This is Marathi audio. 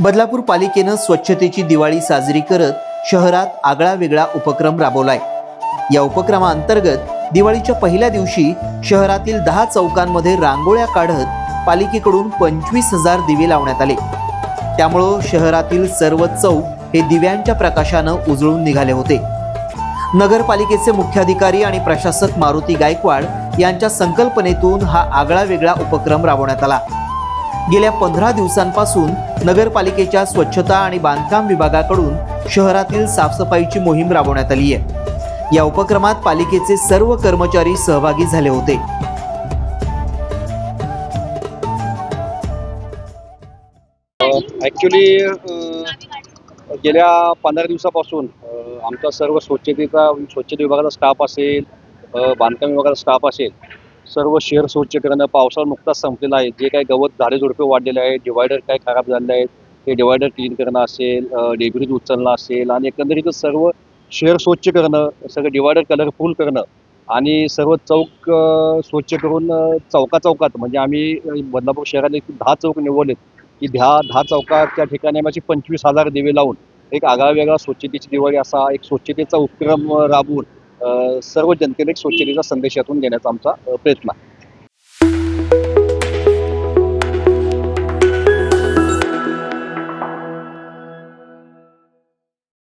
बदलापूर पालिकेनं स्वच्छतेची दिवाळी साजरी करत शहरात आगळा वेगळा उपक्रम राबवलाय. या उपक्रमाअंतर्गत दिवाळीच्या पहिल्या दिवशी शहरातील दहा चौकांमध्ये रांगोळ्या काढत पालिकेकडून पंचवीस हजार दिवे लावण्यात आले. त्यामुळं शहरातील सर्व चौक हे दिव्यांच्या प्रकाशानं उजळून निघाले होते. नगरपालिकेचे मुख्याधिकारी आणि प्रशासक मारुती गायकवाड यांच्या संकल्पनेतून हा आगळा वेगळा उपक्रम राबवण्यात आला. गेल्या पंधरा दिवसांपासून नगरपालिकेच्या स्वच्छता आणि बांधकाम विभागाकडून शहरातील साफसफाईची मोहीम राबवण्यात आली आहे. या उपक्रमात पालिकेचे सर्व कर्मचारी सहभागी झाले होते. ॲक्च्युली गेल्या पंधरा दिवसापासून आमचा सर्व स्वच्छतेचा स्वच्छता विभागाचा स्टाफ असेल बांधकाम विभागाचा स्टाफ असेल सर्व शहर स्वच्छ करणं पावसाळा नुकताच संपलेला आहे. जे काही गवत झाडे झुडपे वाढलेले आहेत डिवायडर काय खराब झालेले आहेत ते डिवायडर क्लीन करणं असेल डेब्रिज उचलणं असेल आणि एकंदरीतच सर्व शहर स्वच्छ करणं सगळं डिवायडर कलरफुल करणं आणि सर्व चौक स्वच्छ करून चौका चौकात म्हणजे आम्ही बदलापूर शहराने दहा चौक निवडलेत. की दहा दहा त्या ठिकाणी आम्ही पंचवीस हजार दिवे लावून एक आगळा वेगळा स्वच्छतेची दिवाळी असा एक स्वच्छतेचा उपक्रम राबवून सर्व जनतेला एक स्वच्छतेचा संदेश यातून देण्याचा आमचा प्रयत्न आहे.